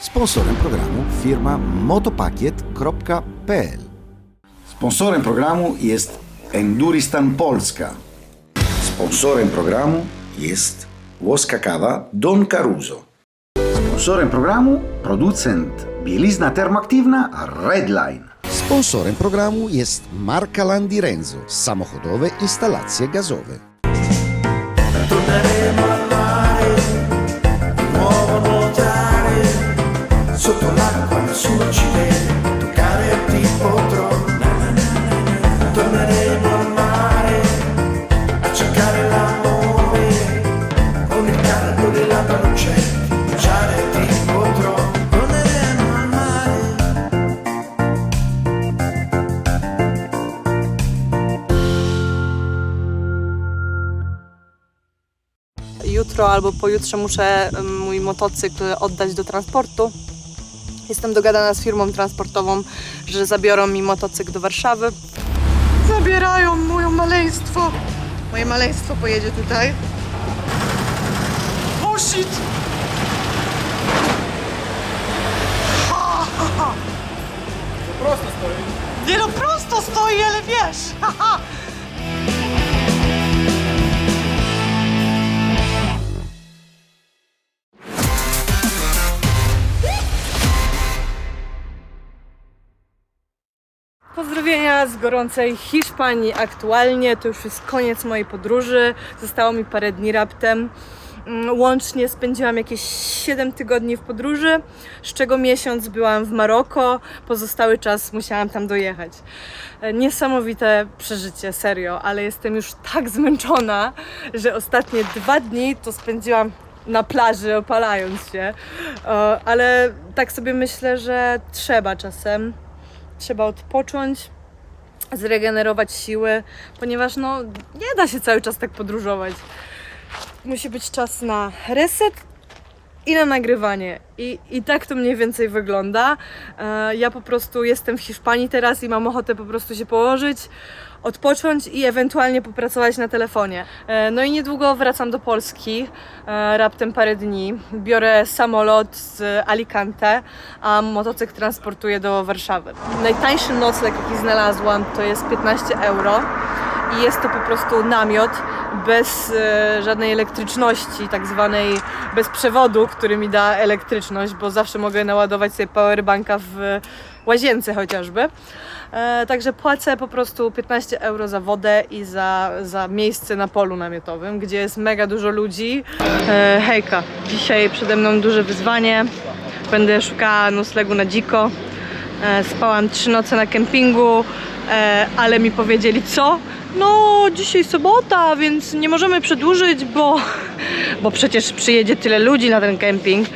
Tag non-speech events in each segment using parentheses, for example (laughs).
Sponsorem programu firma motopakiet.pl. Sponsorem programu jest Enduristan Polska. Sponsorem programu jest łoska kawa Don Caruso. Sponsorem programu producent bielizna termoaktywna Redline. Sponsorem programu jest marka Landi Renzo, samochodowe instalacje gazowe. Jutro albo pojutrze muszę mój motocykl oddać do transportu. Jestem dogadana z firmą transportową, że zabiorą mi motocykl do Warszawy. Zabierają moje maleństwo. Moje maleństwo pojedzie tutaj. Oh shit! Prosto stoi. Nie no, prosto stoi, ale wiesz. Pozdrowienia z gorącej Hiszpanii. Aktualnie to już jest koniec mojej podróży. Zostało mi parę dni raptem. Mm, Łącznie spędziłam jakieś 7 tygodni w podróży, z czego miesiąc byłam w Maroko, pozostały czas musiałam tam dojechać. E, Niesamowite przeżycie, serio, ale jestem już tak zmęczona, że ostatnie dwa dni to spędziłam na plaży, opalając się. Ale tak sobie myślę, że trzeba czasem trzeba odpocząć, zregenerować siły, ponieważ no nie da się cały czas tak podróżować. Musi być czas na reset i na nagrywanie. I, I tak to mniej więcej wygląda. E, Ja po prostu jestem w Hiszpanii teraz i mam ochotę po prostu się położyć, odpocząć i ewentualnie popracować na telefonie. E, No i niedługo wracam do Polski, e, raptem parę dni. Biorę samolot z Alicante, a motocykl transportuję do Warszawy. Najtańszy nocleg, jaki znalazłam, to jest 15 euro i jest to po prostu namiot bez e, żadnej elektryczności, tak zwanej bez przewodu, który mi da elektryczność, bo zawsze mogę naładować sobie powerbanka w łazience chociażby. E, także płacę po prostu 15 euro za wodę i za, za miejsce na polu namiotowym, gdzie jest mega dużo ludzi. E, hejka, dzisiaj przede mną duże wyzwanie. Będę szukała noclegu na dziko. Spałam trzy noce na kempingu, ale mi powiedzieli co? No, dzisiaj sobota, więc nie możemy przedłużyć, bo, bo przecież przyjedzie tyle ludzi na ten kemping,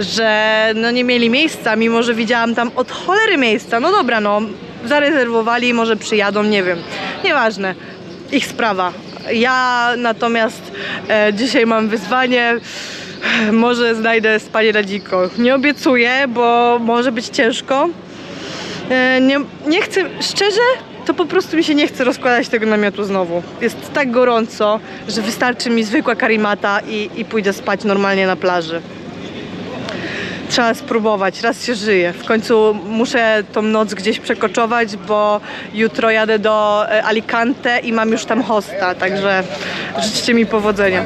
że no nie mieli miejsca, mimo że widziałam tam od cholery miejsca. No dobra, no, zarezerwowali, może przyjadą, nie wiem. Nieważne, ich sprawa. Ja natomiast e, dzisiaj mam wyzwanie. Może znajdę spanie na dziko. Nie obiecuję, bo może być ciężko. E, Nie, nie chcę, szczerze, to po prostu mi się nie chce rozkładać tego namiotu znowu. Jest tak gorąco, że wystarczy mi zwykła karimata i, i pójdę spać normalnie na plaży. Trzeba spróbować, raz się żyje. W końcu muszę tą noc gdzieś przekoczować, bo jutro jadę do e, Alicante i mam już tam hosta, także życzcie mi powodzenia.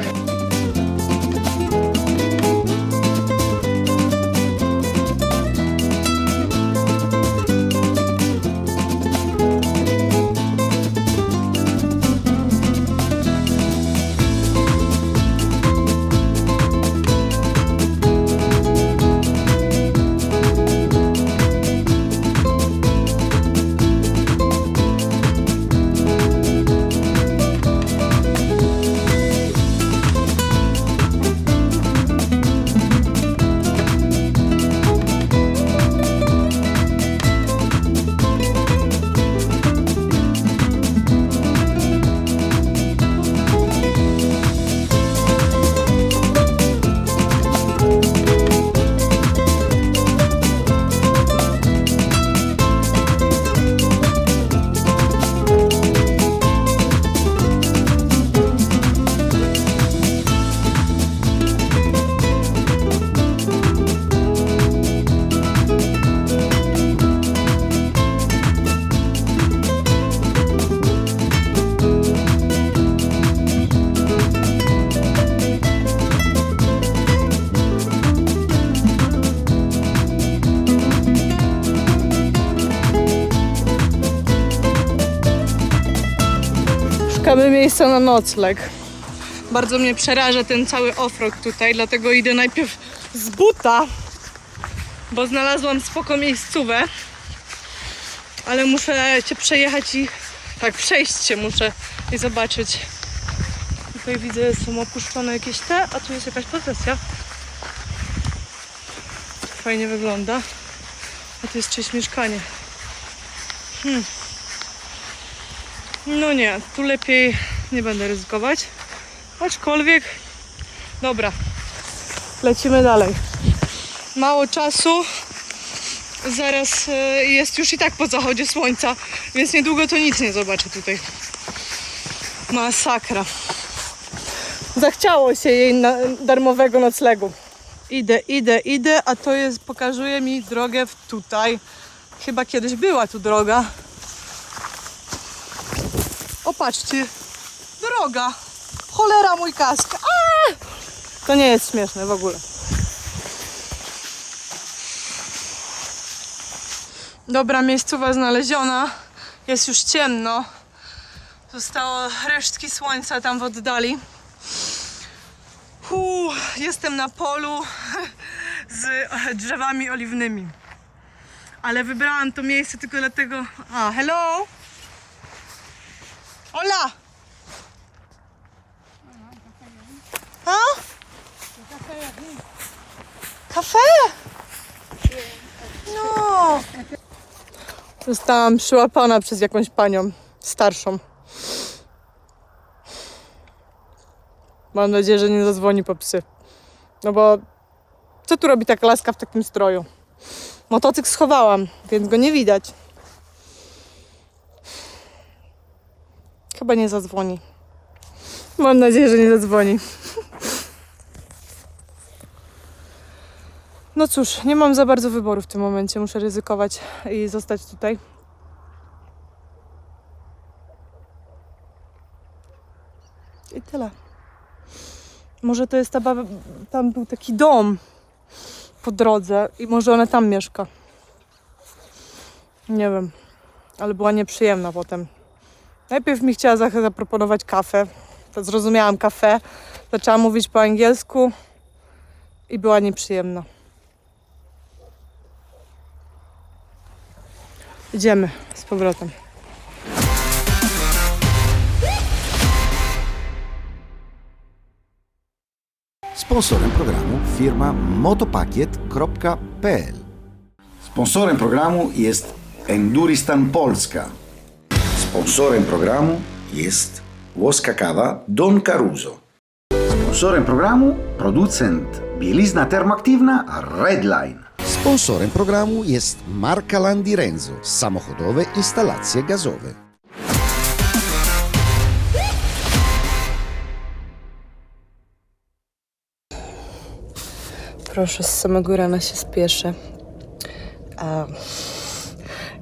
Szukamy miejsca na nocleg. Bardzo mnie przeraża ten cały offroad tutaj, dlatego idę najpierw z buta, bo znalazłam spoko miejscówę. Ale muszę cię przejechać i tak przejść się muszę i zobaczyć. Tutaj widzę, są opuszczone jakieś te, a tu jest jakaś posesja. Fajnie wygląda. A tu jest czyjeś mieszkanie. Hmm. No nie, tu lepiej nie będę ryzykować. Aczkolwiek, dobra, lecimy dalej. Mało czasu. Zaraz e, jest już i tak po zachodzie słońca, więc niedługo to nic nie zobaczę tutaj. Masakra. Zachciało się jej na, darmowego noclegu. Idę, idę, idę, a to jest, pokazuje mi drogę w tutaj. Chyba kiedyś była tu droga. O, patrzcie. Droga. Cholera, mój kask. To nie jest śmieszne w ogóle. Dobra, miejscowa znaleziona. Jest już ciemno. Zostało resztki słońca tam w oddali. Hu, jestem na polu (laughs) z drzewami oliwnymi. Ale wybrałam to miejsce tylko dlatego. A, hello! Hola! A? Kafe? No! Zostałam przyłapana przez jakąś panią starszą. Mam nadzieję, że nie zadzwoni po psy. No bo co tu robi taka laska w takim stroju? Motocykl schowałam, więc go nie widać. Chyba nie zadzwoni. Mam nadzieję, że nie zadzwoni. No cóż, nie mam za bardzo wyboru w tym momencie. Muszę ryzykować i zostać tutaj. I tyle. Może to jest ta baba, tam był taki dom po drodze i może ona tam mieszka. Nie wiem, ale była nieprzyjemna potem. Najpierw mi chciała za- zaproponować kawę. To zrozumiałam kawę. Zaczęła mówić po angielsku i była nieprzyjemna. Idziemy z powrotem. Sponsorem programu firma motopakiet.pl. Sponsorem programu jest Enduristan Polska. Sponsorem programu jest łoska kawa Don Caruso. Sponsorem programu producent bielizna termoaktywna Redline. Sponsorem programu jest marka Landi Renzo, samochodowe instalacje gazowe. Proszę, z samego rana się spieszę. A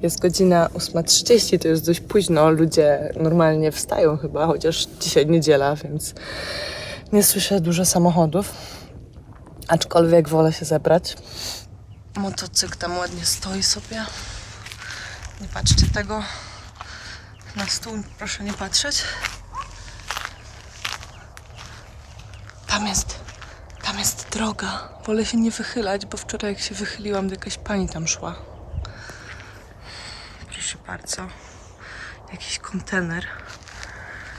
jest godzina 8.30, to jest dość późno. Ludzie normalnie wstają chyba, chociaż dzisiaj niedziela, więc nie słyszę dużo samochodów. Aczkolwiek wolę się zebrać. Motocykl tam ładnie stoi sobie. Nie patrzcie tego na stół, proszę nie patrzeć. Tam jest, tam jest droga. Wolę się nie wychylać, bo wczoraj jak się wychyliłam, to jakaś pani tam szła. Proszę bardzo. Jakiś kontener.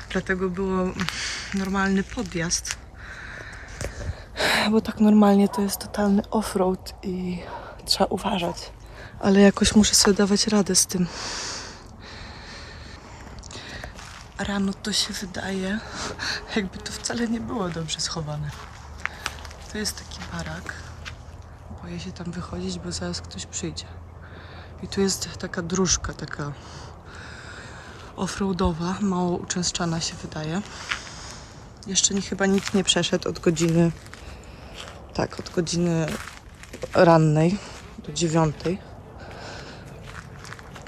Dlatego było normalny podjazd. Bo tak normalnie to jest totalny offroad i trzeba uważać. Ale jakoś muszę sobie dawać radę z tym. Rano to się wydaje, jakby to wcale nie było dobrze schowane. To jest taki barak. Boję się tam wychodzić, bo zaraz ktoś przyjdzie. I tu jest taka dróżka, taka offroadowa, mało uczęszczana się wydaje. Jeszcze nie, chyba nikt nie przeszedł od godziny, tak, od godziny rannej do dziewiątej.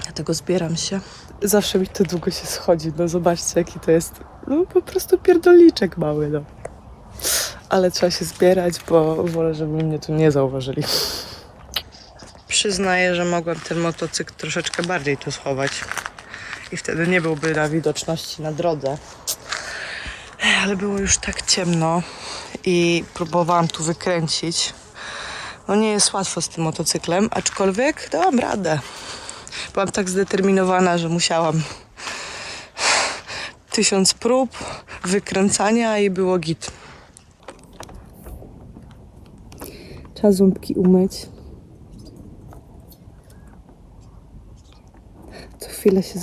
Dlatego zbieram się. Zawsze mi to długo się schodzi, no zobaczcie jaki to jest, no po prostu pierdolniczek mały, no. Ale trzeba się zbierać, bo wolę, żeby mnie tu nie zauważyli. Przyznaję, że mogłem ten motocykl troszeczkę bardziej tu schować. I wtedy nie byłby na widoczności na drodze. Ale było już tak ciemno i próbowałam tu wykręcić. No nie jest łatwo z tym motocyklem, aczkolwiek dałam radę. Byłam tak zdeterminowana, że musiałam tysiąc prób wykręcania i było git. Trzeba ząbki umyć. Co chwilę się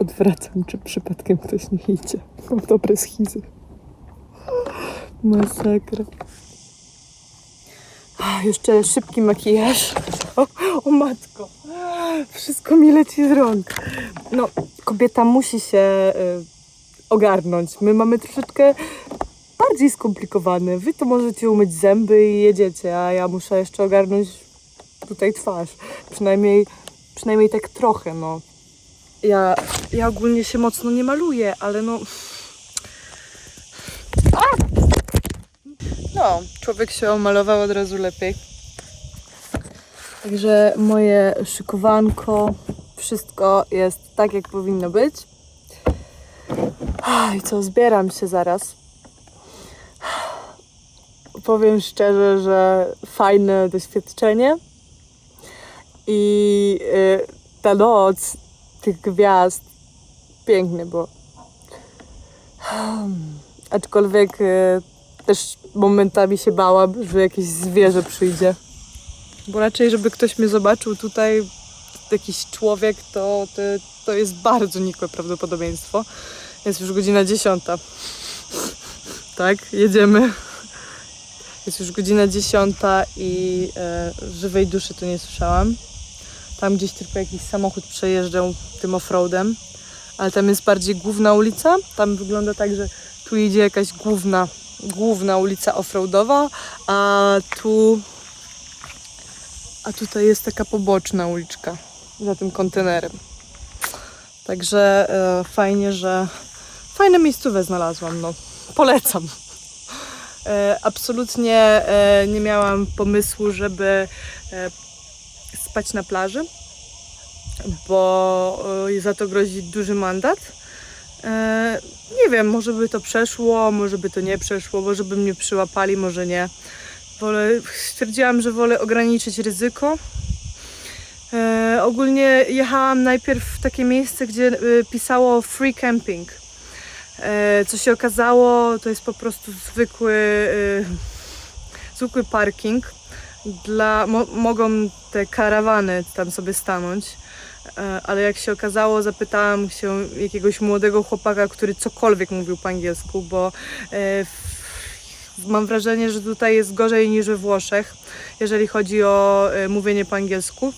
odwracam, czy przypadkiem ktoś nie idzie. Mam dobre schizy. Masakra. A, jeszcze szybki makijaż. O, o matko. Wszystko mi leci z rąk. No, kobieta musi się y, ogarnąć. My mamy troszeczkę bardziej skomplikowane. Wy to możecie umyć zęby i jedziecie, a ja muszę jeszcze ogarnąć tutaj twarz. Przynajmniej, przynajmniej tak trochę, no. Ja, ja ogólnie się mocno nie maluję, ale no... No, człowiek się omalował od razu lepiej. Także moje szykowanko, wszystko jest tak, jak powinno być. I co, zbieram się zaraz. Powiem szczerze, że fajne doświadczenie. I y, ta noc tych gwiazd piękny, bo aczkolwiek y, też momentami się bałam, że jakieś zwierzę przyjdzie. Bo raczej, żeby ktoś mnie zobaczył tutaj, jakiś człowiek, to, to, to jest bardzo nikłe prawdopodobieństwo. Jest już godzina dziesiąta. Tak, jedziemy. Jest już godzina dziesiąta i e, żywej duszy tu nie słyszałam. Tam gdzieś tylko jakiś samochód przejeżdżał tym offroadem, ale tam jest bardziej główna ulica. Tam wygląda tak, że tu idzie jakaś główna, główna ulica offroadowa, a tu a tutaj jest taka poboczna uliczka za tym kontenerem. Także e, fajnie, że fajne miejscówę znalazłam, no. Polecam. E, absolutnie e, nie miałam pomysłu, żeby e, spać na plaży, bo e, za to grozi duży mandat. E, nie wiem, może by to przeszło, może by to nie przeszło, może by mnie przyłapali, może nie. Wolę, stwierdziłam, że wolę ograniczyć ryzyko. E, ogólnie jechałam najpierw w takie miejsce, gdzie e, pisało free camping. E, co się okazało, to jest po prostu zwykły, e, zwykły parking. Dla, mo, mogą te karawany tam sobie stanąć. E, ale jak się okazało, zapytałam się jakiegoś młodego chłopaka, który cokolwiek mówił po angielsku, bo e, mam wrażenie, że tutaj jest gorzej niż we Włoszech, jeżeli chodzi o e, mówienie po angielsku.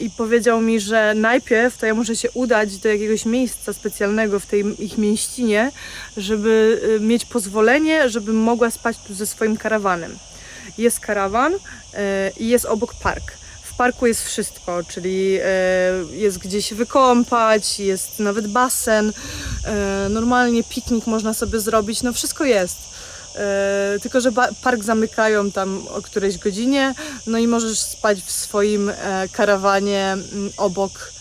I powiedział mi, że najpierw to ja muszę się udać do jakiegoś miejsca specjalnego w tej ich mieścinie, żeby mieć pozwolenie, żebym mogła spać tu ze swoim karawanem. Jest karawan e, i jest obok park. W parku jest wszystko, czyli e, jest gdzieś wykąpać, jest nawet basen, e, normalnie piknik można sobie zrobić, no wszystko jest. Tylko, że park zamykają tam o którejś godzinie, no i możesz spać w swoim karawanie mm, obok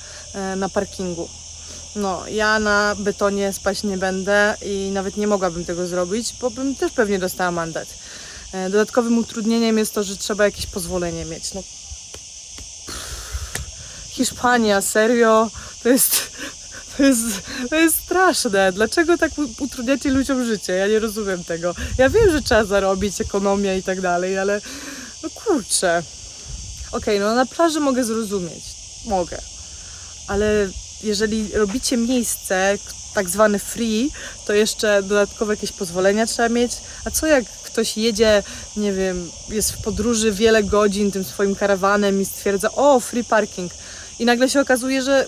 na parkingu. No, ja na betonie spać nie będę i nawet nie mogłabym tego zrobić, bo bym też pewnie dostała mandat. E, Dodatkowym utrudnieniem jest to, że trzeba jakieś pozwolenie mieć. No, Hiszpania, serio, to jest, to jest, to jest straszne. Dlaczego tak utrudniacie ludziom życie? Ja nie rozumiem tego. Ja wiem, że trzeba zarobić, ekonomia i tak dalej, ale no kurczę. Okej, no na plaży mogę zrozumieć. Mogę. Ale jeżeli robicie miejsce, tak zwany free, to jeszcze dodatkowe jakieś pozwolenia trzeba mieć. A co jak ktoś jedzie, nie wiem, jest w podróży wiele godzin tym swoim karawanem i stwierdza, o, free parking. I nagle się okazuje, że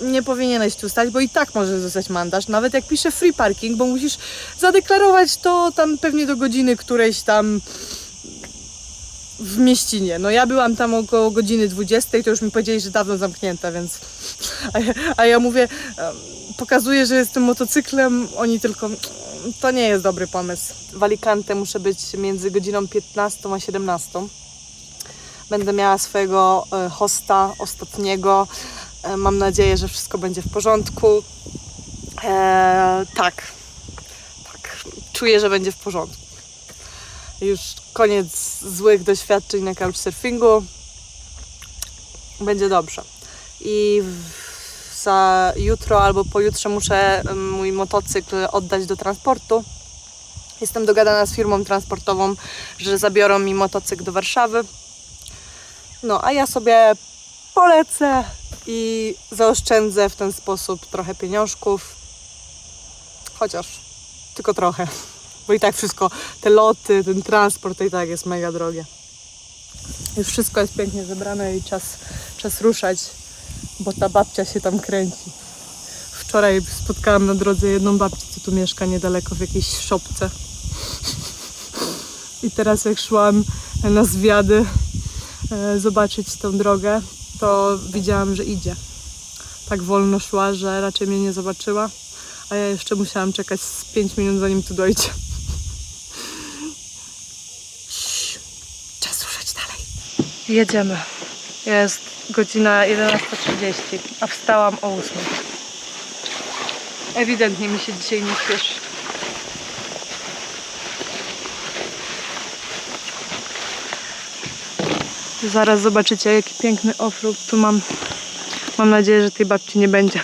nie powinieneś tu stać, bo i tak może zostać mandat, nawet jak pisze free parking, bo musisz zadeklarować to tam pewnie do godziny którejś tam w mieścinie. No ja byłam tam około godziny 20, to już mi powiedzieli, że dawno zamknięta, więc... (laughs) A ja, a ja mówię, pokazuję, że jestem motocyklem, oni tylko... To nie jest dobry pomysł. W Alicante muszę być między godziną 15 a 17. Będę miała swojego e, hosta ostatniego. E, Mam nadzieję, że wszystko będzie w porządku. E, tak. czuję, że będzie w porządku. Już koniec złych doświadczeń na couchsurfingu. Będzie dobrze. I w- za jutro albo pojutrze muszę mój motocykl oddać do transportu. Jestem dogadana z firmą transportową, że zabiorą mi motocykl do Warszawy. No, a ja sobie polecę i zaoszczędzę w ten sposób trochę pieniążków. Chociaż tylko trochę. (laughs) Bo i tak wszystko, te loty, ten transport i tak jest mega drogie. Już wszystko jest pięknie zebrane i czas, czas ruszać, bo ta babcia się tam kręci. Wczoraj spotkałam na drodze jedną babcię, co tu mieszka niedaleko w jakiejś szopce. I teraz jak szłam na zwiady e, zobaczyć tę drogę, to widziałam, że idzie. Tak wolno szła, że raczej mnie nie zobaczyła, a ja jeszcze musiałam czekać z 5 minut zanim tu dojdzie. Czas ruszać dalej. Jedziemy. Jest godzina 11.30, a wstałam o 8. Ewidentnie mi się dzisiaj nie spieszy. Zaraz zobaczycie, jaki piękny offroad tu mam. Mam nadzieję, że tej babci nie będzie.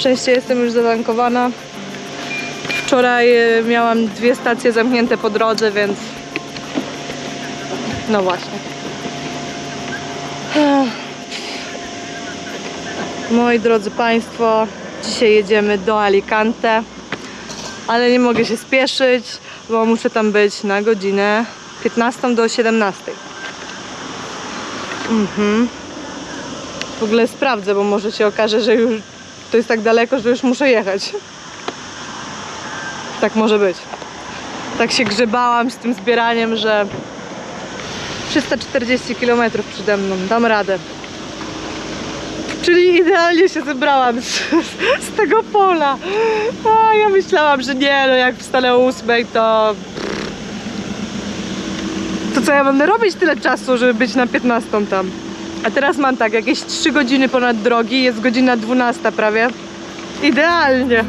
Szczęście jestem już zatankowana. Wczoraj e, miałam dwie stacje zamknięte po drodze, więc no właśnie. Moi drodzy Państwo, dzisiaj jedziemy do Alicante, ale nie mogę się spieszyć, bo muszę tam być na godzinę 15 do 17. Mhm. W ogóle sprawdzę, bo może się okaże, że już to jest tak daleko, że już muszę jechać. Tak może być. Tak się grzebałam z tym zbieraniem, że 340 km przede mną, dam radę. Czyli idealnie się zebrałam z, z tego pola. A ja myślałam, że nie, no jak wstanę o 8, to. To co ja będę robić tyle czasu, żeby być na 15 tam? A teraz mam tak, jakieś 3 godziny ponad drogi, jest godzina 12 prawie. Idealnie.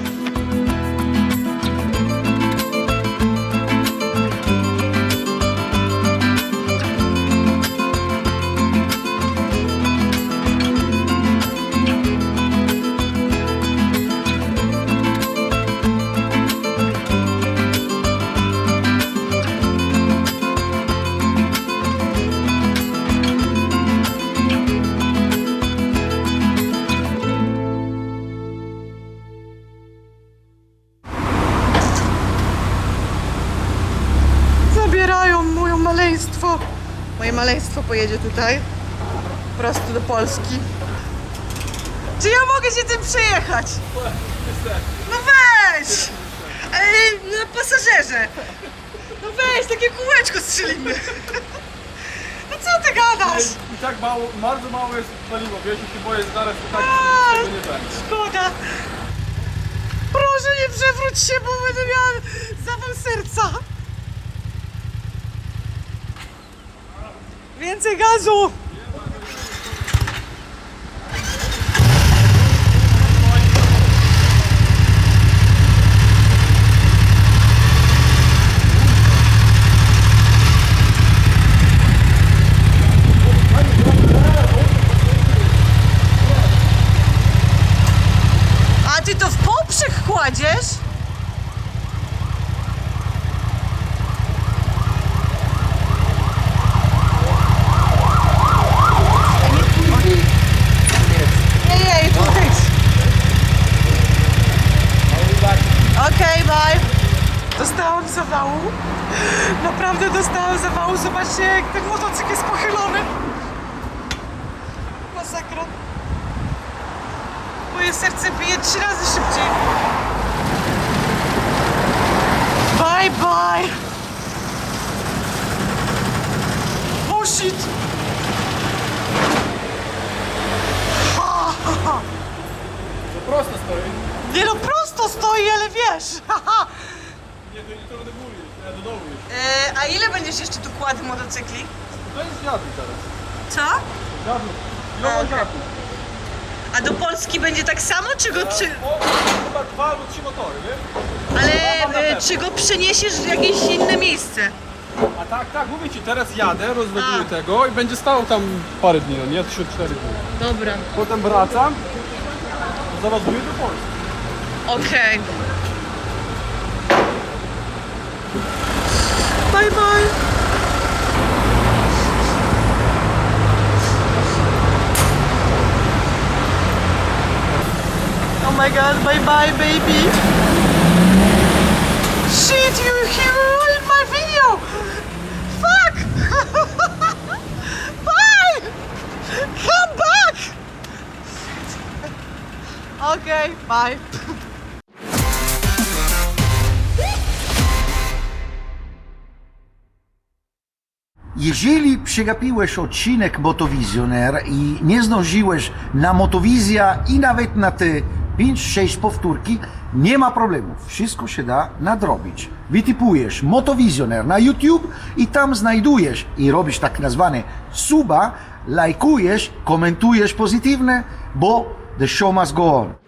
Moje maleństwo pojedzie tutaj. Prosto do Polski. Czy ja mogę się tym przejechać? No weź! Ale na pasażerze. No weź, takie kółeczko strzelimy. ty gadasz? I tak mało, bardzo mało jest paliwo, wiesz, i się boję zaraz i tak A, z tego nie będzie. Szkoda. Proszę nie przewróć się, bo będę miała zawał serca. Więcej gazu. A ty to w poprzek kładziesz? Nie, nie, tu tyć. Okej, bye. Dostałam zawału. Naprawdę dostałam zawału. Zobaczcie, jak ten motocykl jest pochylony. Masakra. Moje serce bije trzy razy szybciej. Bye bye. Oh shit. Ha, ha, ha. To prosto stoi. Nie no, prosto stoi, ale wiesz. haha. Nie, to, to do góry, ja do dołu już. E, będziesz jeszcze tu kładł motocykli? To jest wiatr teraz. Co? Wiatr, okej. wiatr. A do Polski będzie tak samo, czy go przy... Chyba dwa albo trzy motory, wiesz? Ale e, czy go przeniesiesz w jakieś inne miejsce? A tak, tak, mówię ci, teraz jadę, A. tego i będzie stał tam parę dni, no nie? Trzy, cztery dni. Dobra. Potem wracam, załaduję do Polski. Okej. Bye bye. Oh my god, bye bye baby. Shit, you, you ruined my video. Fuck. (laughs) bye. Come back. Okay, bye. Jeżeli przegapiłeś odcinek Motowizjoner i nie zdążyłeś na Motowizja i nawet na te 5-6 powtórki, nie ma problemu. Wszystko się da nadrobić. Wytypujesz Motowizjoner na YouTube i tam znajdujesz i robisz tak nazwane suba, lajkujesz, komentujesz pozytywne, bo the show must go on.